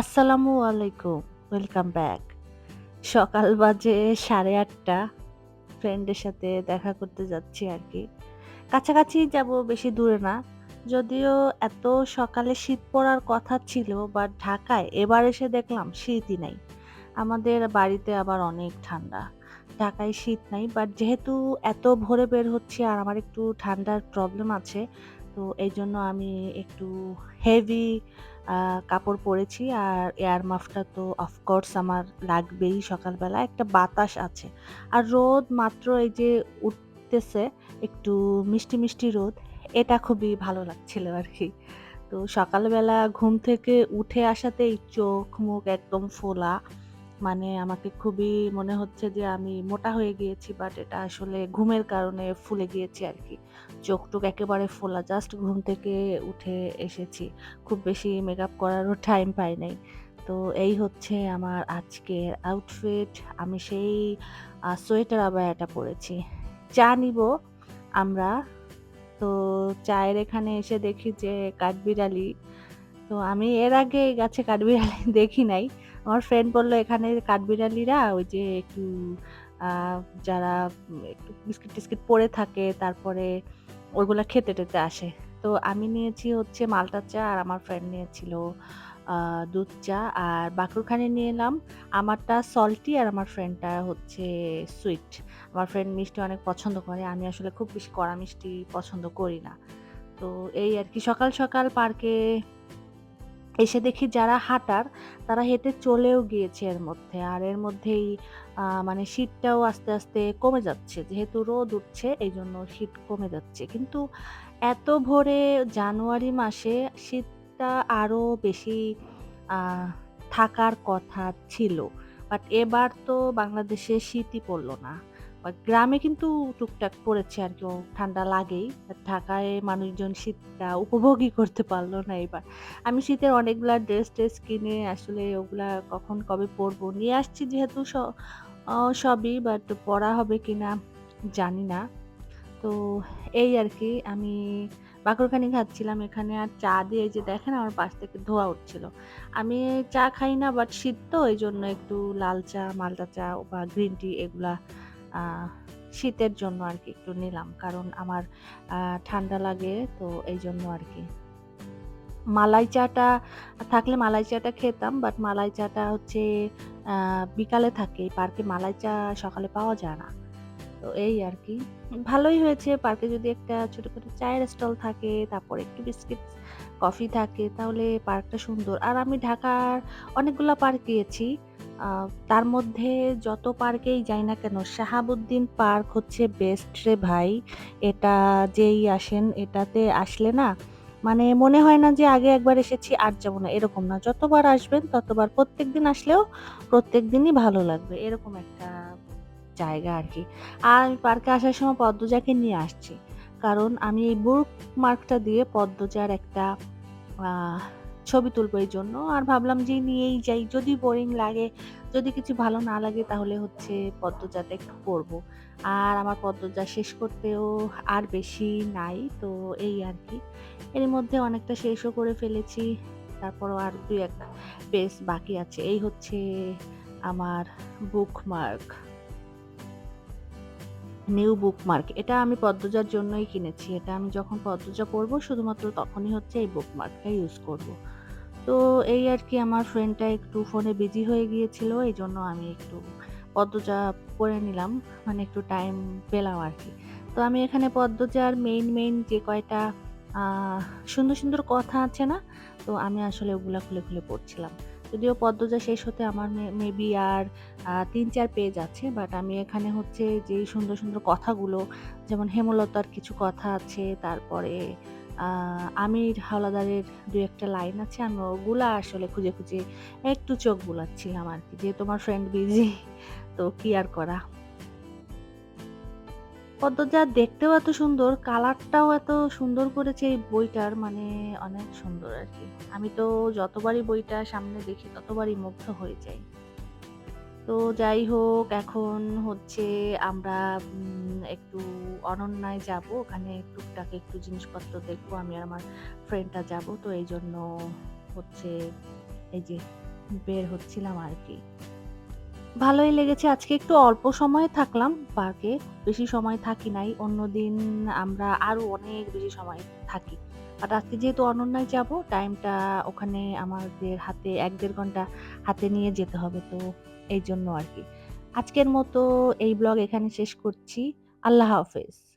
আসসালামু আলাইকুম। Welcome back. সকাল বাজে 8:30 ফ্রেন্ডের সাথে দেখা করতে যাচ্ছি আর কি কাছাকাছি যাব, বেশি দূরে না। যদিও এত সকালে শীত পড়ার কথা ছিল, বা ঢাকায় এবার এসে দেখলাম শীতই নাই। আমাদের বাড়িতে আবার অনেক ঠান্ডা। ঢাকায় শীত নাই। বাট যেহেতু এত ভোরে বের হচ্ছে আর আমার একটু ঠান্ডার প্রবলেম আছে। তো এই জন্য আমি একটু হেভি কাপড় পরেছি। আর এয়ার মাফটা তো অফকোর্স আমার লাগবেই সকালবেলা। একটা বাতাস আছে। আর রোদ মাত্র এই যে উঠতেছে, একটু মিষ্টি, মিষ্টি রোদ। এটা খুবই ভালো লাগছিল আর কি তো সকালবেলা ঘুম থেকে উঠে আসাতেই চোখ-মুখ একদম ফোলা। মানে আমাকে খুবই মনে হচ্ছে যে আমি মোটা হয়ে গিয়েছি। বাট এটা আসলে ঘুমের কারণে ফুলে গিয়েছি আরকি। চোখ-টোক একেবারে ফোলা। জাস্ট ঘুম থেকে উঠে এসেছি। খুব বেশি মেকআপ করারও টাইম পাই নাই। তো এই হচ্ছে আমার আজকের আউটফিট। আমি সেই সোয়েটার আবায়াটা পরেছি চা নিব আমরা। তো চায়ের এখানে এসে দেখি যে কাঠবিড়ালি। তো আমি এর আগে গাছে কাঠবিড়ালি দেখি নাই। আমার ফ্রেন্ড বলল এখানে কাঠবিড়ালিরা ওই যে একটু যারা একটু বিস্কিট-টিস্কিট পরে থাকে, তারপরে ওইগুলা খেতে-টেতে আসে। তো আমি নিয়েছি হচ্ছে মালটা চা আর আমার ফ্রেন্ড নিয়েছিল দুধ চা আর বাকরখানি নিয়ে এলাম। আমারটা সল্টি আর আমার ফ্রেন্ডটা হচ্ছে সুইট। আমার ফ্রেন্ড মিষ্টি অনেক পছন্দ করে। আমি আসলে খুব বেশি কড়া মিষ্টি পছন্দ করি না। তো এই আর কি সকাল, সকাল পার্কে এসে দেখি যারা হাঁটার, তারা হেঁটে চলেও গিয়েছে এর মধ্যে। আর এর মধ্যেই মানে শীতটাও আস্তে, আস্তে কমে যাচ্ছে। যেহেতু রোদ উঠছে এই জন্য শীত কমে যাচ্ছে। কিন্তু এত ভোরে জানুয়ারি মাসে শীতটা আরও বেশি থাকার কথা ছিল। বাট এবার তো বাংলাদেশে শীতই পড়ল না। বাট গ্রামে কিন্তু টুকটাক পড়েছে আর কি ঠান্ডা লাগেই। ঢাকায় মানুষজন শীতটা উপভোগই করতে পারল না এবার। আমি শীতের অনেকগুলা ড্রেস-টেস কিনে আসলে ওগুলা কখন কবে পরবো নিয়ে আসছি যেহেতু সবই বাট পড়া হবে কিনা জানি না। তো এই আর কি আমি বাকরখানি খাচ্ছিলাম এখানে আর চা দিয়ে যে দেখেন আমার পাশ থেকে ধোয়া উঠছিল। আমি চা খাই না বাট শীত তো এই জন্য একটু লাল চা, মালটা চা বা গ্রিন টি এগুলা শীতের জন্য আর কি একটু নিলাম। কারণ আমার ঠান্ডা লাগে, তো এই জন্য আর কি মালাই চাটা, থাকলে মালাই চাটা খেতাম। বাট মালাই চাটা হচ্ছে বিকালে থাকে। পার্কে মালাই চা সকালে পাওয়া যায় না। তো এই আর কি ভালোই হয়েছে পার্কে যদি একটা ছোটখাটো চায়ের স্টল থাকে, তারপরে একটু বিস্কিট, কফি থাকে তাহলে পার্কটা সুন্দর। আর আমি ঢাকার অনেকগুলো পার্ক গিয়েছি। তার মধ্যে যত পার্কেই যাই না কেন শাহাবুদ্দিন পার্ক হচ্ছে বেস্ট রে ভাই। এটা যেই আসেন এটাতে আসলে না মানে মনে হয় না যে আগে একবার এসেছি আর যাব না, এরকম না। যতবার আসবেন ততবার প্রত্যেকদিন আসলেও প্রত্যেক দিনই ভালো লাগবে। এরকম একটা জায়গা আর কি আর পার্কে আসার সময় পদ্মজাকে নিয়ে আসছি। কারণ আমি এই বুকমার্কটা দিয়ে পদ্মজার একটা ছবি তুলবো এইজন্য। আর ভাবলাম যে নিয়েই যাই। যদি বোরিং লাগে, যদি কিছু ভালো না লাগে তাহলে হচ্ছে পদ্মজাতে একটু পড়ব। আর আমার পদ্মজা শেষ করতেও আর বেশি নাই। তো এই আর কি এর মধ্যে অনেকটা শেষও করে ফেলেছি। তারপরও আর ২-১ পেজ বাকি আছে। এই হচ্ছে আমার বুকমার্ক। New bookmark. এটা আমি পদ্মজার জন্যই কিনেছি। এটা আমি যখন পদ্মজা পড়ব শুধুমাত্র তখনই হচ্ছে এই বুকমার্কটা ইউজ করব। তো এই আর কি আমার ফ্রেন্ডটা একটু ফোনে বিজি হয়ে গিয়েছিল। এই জন্য আমি একটু পদ্মজা পড়ে নিলাম। মানে একটু টাইম পেলাম আর কি তো আমি এখানে পদ্মজার মেইন, মেইন যে কয়টা সুন্দর, সুন্দর কথা আছে না? তো আমি আসলে ওগুলা খুলে, খুলে পড়ছিলাম। যদিও পদ্মজা শেষ হতে আমার মেবি আর তিন ৩-৪ পেজ আছে। বাট আমি এখানে হচ্ছে যে সুন্দর, সুন্দর কথাগুলো যেমন হেমলতার কিছু কথা আছে, তারপরে আমির হাওলাদারের দু একটা লাইন আছে। আমি ওগুলা আসলে খুঁজে, খুঁজে একটু চোখ বুলাচ্ছিলাম আরকি। যে তোমার ফ্রেন্ড বিজি তো কি আর করা। পদ্মজা দেখতেও এত সুন্দর, কালারটাও এত সুন্দর করেছে এই বইটার মানে অনেক সুন্দর আর কি আমি তো যতবারই বইটা সামনে দেখি ততবারই মুগ্ধ হয়ে যাই। তো যাই হোক এখন হচ্ছে আমরা একটু অনন্যায় যাব। ওখানে টুকটাক একটু জিনিসপত্র দেখব। আমি আর আমার ফ্রেন্ডটা যাব। তো এই জন্য হচ্ছে এই যে বের হচ্ছিলাম আরকি। ভালোই লেগেছে। আজকে একটু অল্প সময় থাকলাম পার্কে। বেশি সময় থাকি নাই। অন্যদিন আমরা আরও অনেক বেশি সময় থাকি। আর আজকে যেহেতু অনন্যায় যাব, টাইমটা ওখানে আমাদের হাতে, এক দেড় ঘণ্টা হাতে নিয়ে যেতে হবে। তো এই জন্য আর কি আজকের মতো এই ব্লগ এখানে শেষ করছি। আল্লাহ হাফেজ।